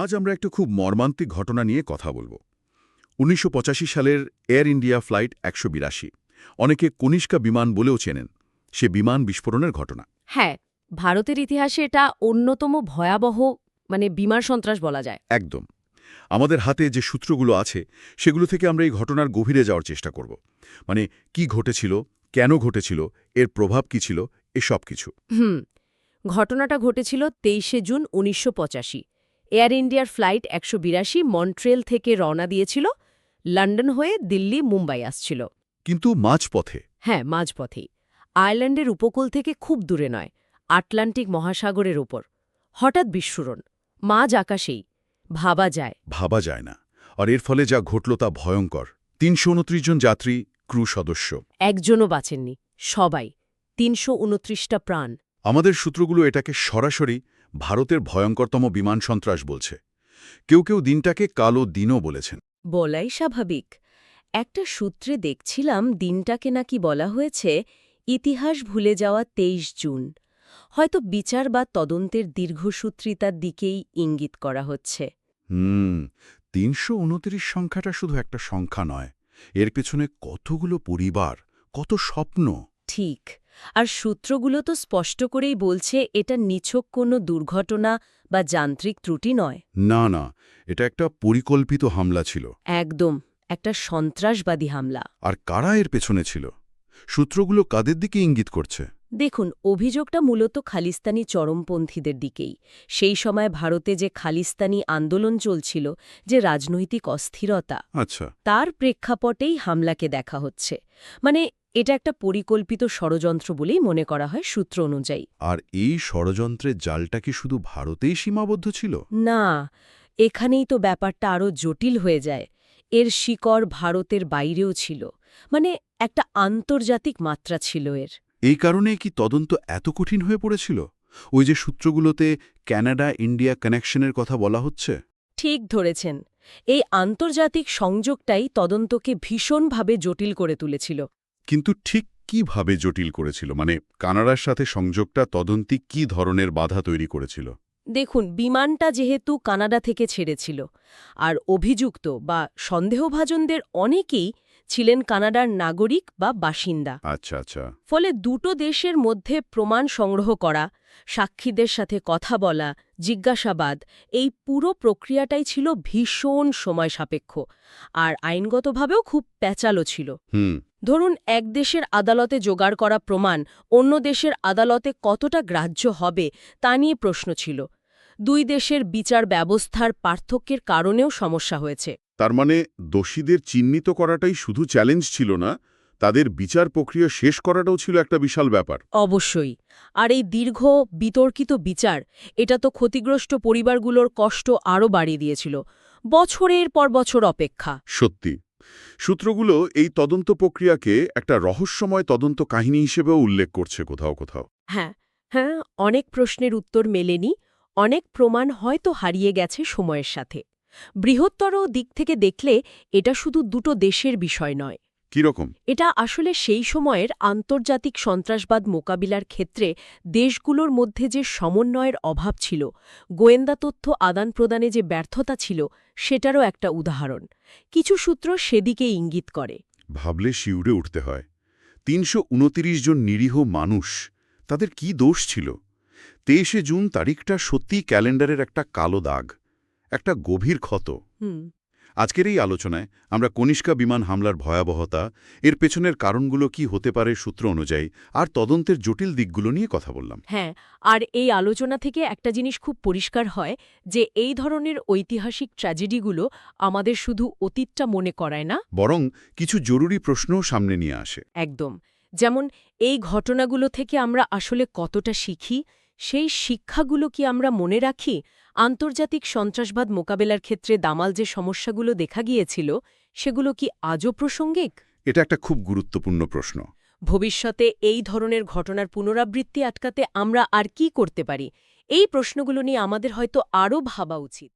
আজ আমরা একটা খুব মর্মান্তিক ঘটনা নিয়ে কথা বলব। উনিশশো পঁচাশি সালের এয়ার ইন্ডিয়া ফ্লাইট একশো বিরাশি। অনেকে কনিষ্কা বিমান বলেও চেনেন সে বিমান বিস্ফোরণের ঘটনা। হ্যাঁ ভারতের ইতিহাসে এটা অন্যতম ভয়াবহ মানে বিমার সন্ত্রাস বলা যায়। একদম। আমাদের হাতে যে সূত্রগুলো আছে সেগুলো থেকে আমরা এই ঘটনার গভীরে যাওয়ার চেষ্টা করব। মানে কি ঘটেছিল কেন ঘটেছিল এর প্রভাব কি ছিল এসব কিছু। হুম ঘটনাটা ঘটেছিল তেইশে জুন উনিশশো পঁচাশি। এয়ার ইন্ডিয়ার ফ্লাইট একশো বিরাশি মন্ট্রেল থেকে রওনা দিয়েছিল লন্ডন হয়ে দিল্লি মুম্বাই আসছিল। কিন্তু মাঝপথে? হ্যাঁ মাঝপথেই। আয়ারল্যান্ডের উপকূল থেকে খুব দূরে নয় আটলান্টিক মহাসাগরের ওপর হঠাৎ বিস্ফোরণ মাঝ আকাশেই। ভাবা যায়। ভাবা যায় না। আর এর ফলে যা ঘটল তা ভয়ঙ্কর। তিনশো উনত্রিশ জন যাত্রী ক্রু সদস্য। একজনও বাঁচেননি সবাই। তিনশো উনত্রিশটা প্রাণ। আমাদের সূত্রগুলো এটাকে সরাসরি ভারতের ভয়ঙ্করতম বিমান সন্ত্রাস বলছে। কেউ কেউ দিনটাকে কালো দিনও বলেছেন। বলাই স্বাভাবিক। একটা সূত্রে দেখছিলাম দিনটাকে নাকি বলা হয়েছে ইতিহাস ভুলে যাওয়া তেইশ জুন। হয়তো বিচার বা তদন্তের দীর্ঘসূত্রিতার দিকেই ইঙ্গিত করা হচ্ছে। হুম তিনশো উনত্রিশ সংখ্যাটা শুধু একটা সংখ্যা নয়। এর পেছনে কতগুলো পরিবার কত স্বপ্ন? ঠিক। আর সূত্রগুলো তো স্পষ্ট করেই বলছে এটা নিছক কোনো দুর্ঘটনা বা যান্ত্রিক ত্রুটি নয়। না না এটা একটা পরিকল্পিত হামলা ছিল। একদম একটা সন্ত্রাসবাদী হামলা। আর কারা এর পেছনে ছিল? সূত্রগুলো কাদের দিকে ইঙ্গিত করছে? দেখুন অভিযোগটা মূলত খালিস্তানি চরমপন্থীদের দিকেই। সেই সময় ভারতে যে খালিস্তানি আন্দোলন চলছিল যে রাজনৈতিক অস্থিরতা আচ্ছা। তার প্রেক্ষাপটেই হামলাকে দেখা হচ্ছে। মানে এটা একটা পরিকল্পিত ষড়যন্ত্র বলেই মনে করা হয় সূত্র অনুযায়ী। আর এই ষড়যন্ত্রের জালটা কি শুধু ভারতেই সীমাবদ্ধ ছিল? না এখানেই তো ব্যাপারটা আরও জটিল হয়ে যায়। এর শিকড় ভারতের বাইরেও ছিল। মানে একটা আন্তর্জাতিক মাত্রা ছিল এর। এই কারণে কি তদন্ত এত কঠিন হয়ে পড়েছিল? ওই যে সূত্রগুলোতে ক্যানাডা ইন্ডিয়া কানেকশনের কথা বলা হচ্ছে? ঠিক ধরেছেন। এই আন্তর্জাতিক সংযোগটাই তদন্তকে ভীষণভাবে জটিল করে তুলেছিল। কিন্তু ঠিক কীভাবে জটিল করেছিল? মানে কানাডার সাথে সংযোগটা তদন্তি কি ধরনের বাধা তৈরি করেছিল? দেখুন, বিমানটা যেহেতু কানাডা থেকে ছেড়েছিল, আর অভিযুক্ত বা সন্দেহভাজনদের অনেকেই ছিলেন কানাডার নাগরিক বা বাসিন্দা। আচ্ছা আচ্ছা। ফলে দুটো দেশের মধ্যে প্রমাণ সংগ্রহ করা সাক্ষীদের সাথে কথা বলা জিজ্ঞাসাবাদ এই পুরো প্রক্রিয়াটাই ছিল ভীষণ সময় সাপেক্ষ আর আইনগতভাবেও খুব প্যাচালো ছিল। ধরুন এক দেশের আদালতে জোগাড় করা প্রমাণ অন্য দেশের আদালতে কতটা গ্রাহ্য হবে তা নিয়ে প্রশ্ন ছিল। দুই দেশের বিচার ব্যবস্থার পার্থক্যের কারণেও সমস্যা হয়েছে। তার মানে দোষীদের চিহ্নিত করাটাই শুধু চ্যালেঞ্জ ছিল না তাদের বিচার প্রক্রিয়া শেষ করাটাও ছিল একটা বিশাল ব্যাপার। অবশ্যই। আর এই দীর্ঘ বিতর্কিত বিচার এটা তো ক্ষতিগ্রস্ত পরিবারগুলোর কষ্ট আরও বাড়িয়ে দিয়েছিল বছরের পর বছর অপেক্ষা। সত্যি। সূত্রগুলো এই তদন্ত প্রক্রিয়াকে একটা রহস্যময় তদন্ত কাহিনী হিসেবেও উল্লেখ করছে কোথাও কোথাও। হ্যাঁ হ্যাঁ অনেক প্রশ্নের উত্তর মেলেনি অনেক প্রমাণ হয়তো হারিয়ে গেছে সময়ের সাথে। বৃহত্তর দিক থেকে দেখলে এটা শুধু দুটো দেশের বিষয় নয়। কীরকম? এটা আসলে সেই সময়ের আন্তর্জাতিক সন্ত্রাসবাদ মোকাবিলার ক্ষেত্রে দেশগুলোর মধ্যে যে সমন্বয়ের অভাব ছিল গোয়েন্দা তথ্য আদান প্রদানে যে ব্যর্থতা ছিল সেটারও একটা উদাহরণ। কিছু সূত্র সেদিকে ইঙ্গিত করে। ভাবলে শিউরে উঠতে হয়। তিনশো উনত্রিশ জন নিরীহ মানুষ তাদের কি দোষ ছিল? তেইশে জুন তারিখটা সত্যি ক্যালেন্ডারের একটা কালো দাগ। একটা গভীর ক্ষত। হুম। আজকের এই আলোচনায় আমরা কনিষ্কা বিমান হামলার ভয়াবহতা এর পেছনের কারণগুলো কি হতে পারে সূত্র অনুযায়ী আর তদন্তের জটিল দিকগুলো নিয়ে কথা বললাম। হ্যাঁ আর এই আলোচনা থেকে একটা জিনিস খুব পরিষ্কার হয় যে এই ধরনের ঐতিহাসিক ট্র্যাজেডিগুলো আমাদের শুধু অতীতটা মনে করায় না। বরং কিছু জরুরি প্রশ্নও সামনে নিয়ে আসে। একদম। যেমন এই ঘটনাগুলো থেকে আমরা আসলে কতটা শিখি সেই শিক্ষাগুলো কি আমরা মনে রাখি? আন্তর্জাতিক সন্ত্রাসবাদ মোকাবেলার ক্ষেত্রে দামাল যে সমস্যাগুলো দেখা গিয়েছিল সেগুলো কি আজও প্রাসঙ্গিক? এটা একটা খুব গুরুত্বপূর্ণ প্রশ্ন। ভবিষ্যতে এই ধরনের ঘটনার পুনরাবৃত্তি আটকাতে আমরা আর কি করতে পারি? এই প্রশ্নগুলো নিয়ে আমাদের হয়তো আরও ভাবা উচিত।